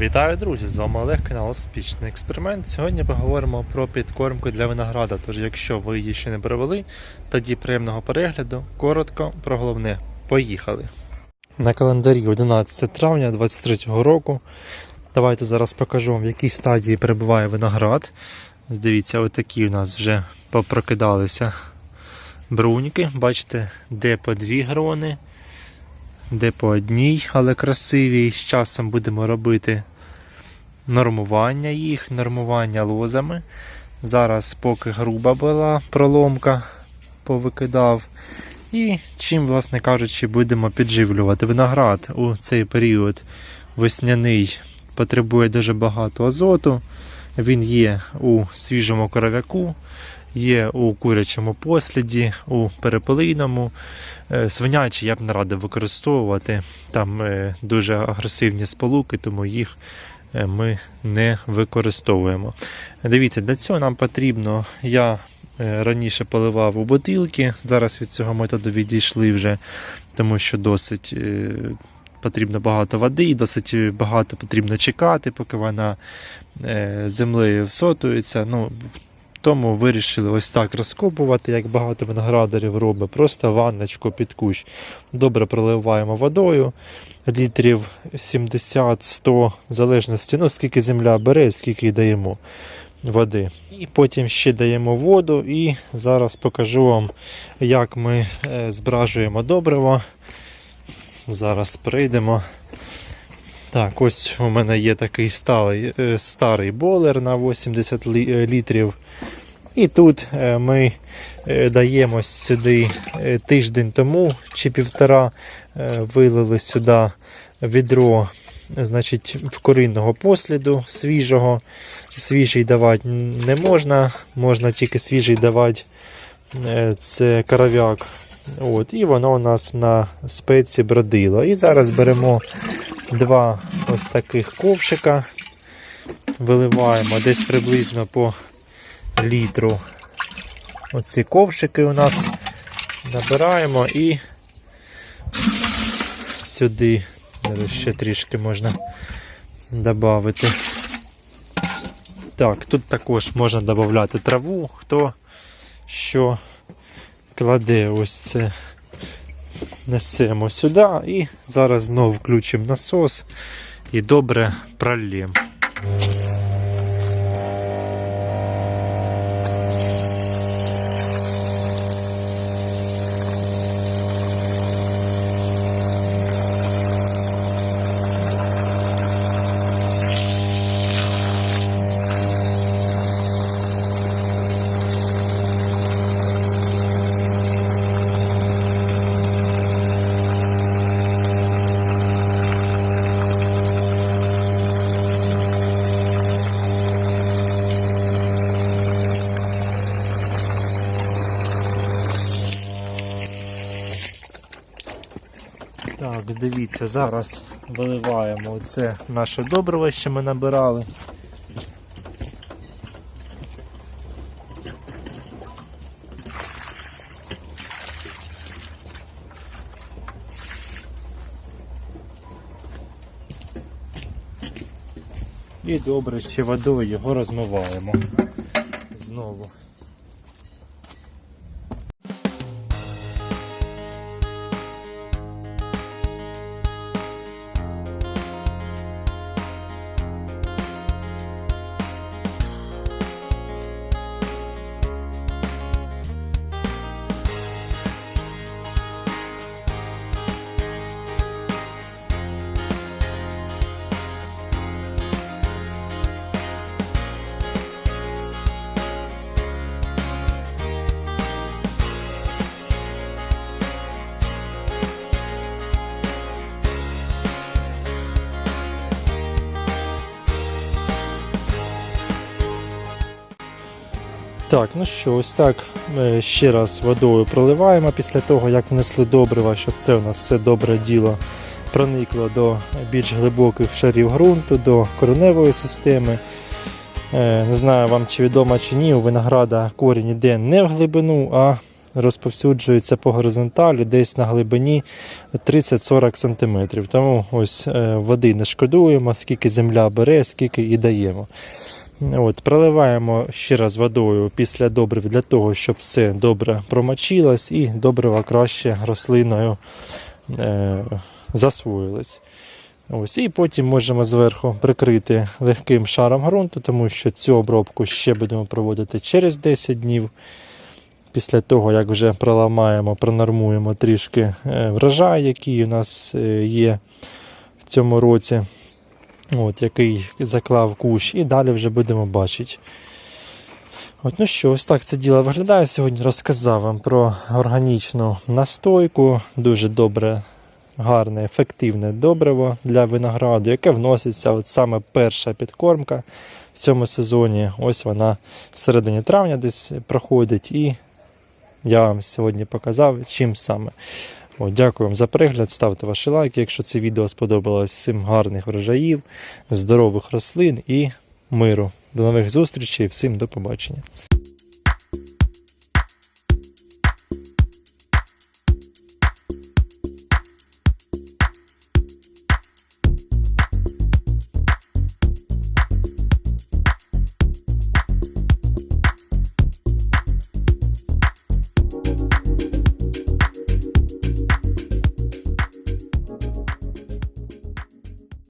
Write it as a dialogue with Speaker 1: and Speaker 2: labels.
Speaker 1: Вітаю, друзі! З вами Олег, канал Успішний експеримент. Сьогодні поговоримо про підкормку для винограда. Тож, якщо ви її ще не провели, тоді приємного перегляду. Коротко про головне. Поїхали! На календарі 11 травня 2023 року. Давайте зараз покажу вам, в якій стадії перебуває виноград. Ось Дивіться, отакі у нас вже попрокидалися бруньки. Бачите, де по дві грони, де по одній, але красиві. З часом будемо робити нормування їх, нормування лозами. Зараз, поки груба була проломка, повикидав. І чим, власне кажучи, будемо підживлювати виноград у цей період весняний потребує дуже багато азоту. Він є у свіжому коров'яку, є у курячому посліді, у перепелиному. Е, Свинячі я б не радив використовувати. Там е, дуже агресивні сполуки, тому їх ми не використовуємо. Дивіться, для цього нам потрібно. Я е, раніше поливав у бутилки, зараз від цього методу відійшли вже, тому що досить. е, Потрібно багато води, і досить багато потрібно чекати, поки вона е, землею всотується. Ну, тому вирішили ось так розкопувати, як багато виноградарів робить. Просто ванночку під кущ. Добре проливаємо водою, літрів 70-100, в залежності, ну, скільки земля бере, скільки даємо води. І потім ще даємо воду, і зараз покажу вам, як ми е, збражуємо добриво. Зараз прийдемо. Так, ось у мене є такий старий, е, старий болер на 80 е, літрів. І тут е, ми е, даємо сюди е, тиждень тому чи півтора вилили сюди відро значить, вкоринного посліду свіжого. Свіжий давати не можна, можна тільки свіжий давати це коров'як. От, і воно у нас на спеці бродило. І зараз беремо два ось таких ковшика, виливаємо десь приблизно по літру. Оці ковшики у нас набираємо і сюди ще трішки можна додати. Так, тут також можна додати траву, хто що кладе ось це. Несемо сюди і зараз знову включимо насос і добре пролємо. Так, дивіться, зараз виливаємо оце наше добриво, що ми набирали. І добре ще водою його розмиваємо знову. Так, ну що, ось так е, ще раз водою проливаємо після того, як внесли добрива, щоб це у нас все добре діло проникло до більш глибоких шарів ґрунту, до кореневої системи. Е, Не знаю вам чи відомо чи ні, у винограда корінь іде не в глибину, а розповсюджується по горизонталі десь на глибині 30-40 см. Тому ось е, води не шкодуємо, скільки земля бере, скільки і даємо. От, проливаємо ще раз водою після добрив для того, щоб все добре промочилось і добрива краще рослиною е, засвоїлось. Ось, і потім можемо зверху прикрити легким шаром ґрунту, тому що цю обробку ще будемо проводити через 10 днів. Після того, як вже проламаємо, пронормуємо трішки е, врожай, який у нас е, є в цьому році, от, який заклав кущ, і далі вже будемо бачити. От, ну що, ось так це діло виглядає. Сьогодні розказав вам про органічну настойку. Дуже добре, гарне, ефективне добриво для винограду, яке вноситься от саме перша підкормка в цьому сезоні. Ось вона в середині травня десь проходить. І я вам сьогодні показав, чим саме. О, дякую вам за перегляд. Ставте ваші лайки, якщо це відео сподобалось. Всім гарних врожаїв, здорових рослин і миру. До нових зустрічей, всім до побачення.